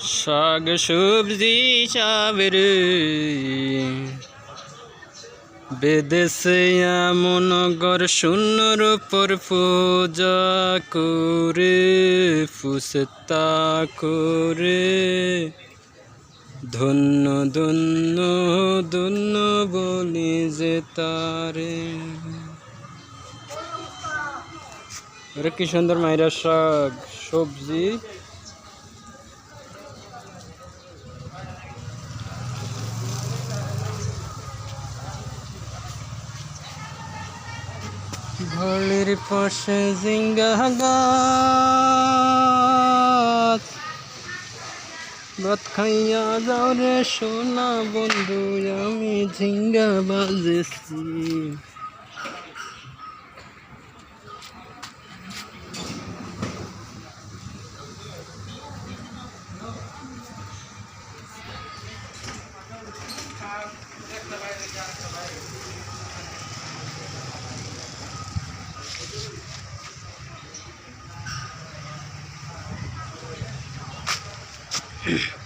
শাক সবজি সাবের বেদেশে এমন গর শূন্যর উপর পূজা করে ফুসতা করে। ধন্য ধন্য ধন্য বলি যে তারে। কি সুন্দর মাইরা শাক সবজি। ভোলের পাশে জিঙ্গা ভাত খাইয়া যাও রে সোনা বন্ধু আমি ঝিঙ্গা বাজেছি Thank you. Mm-hmm.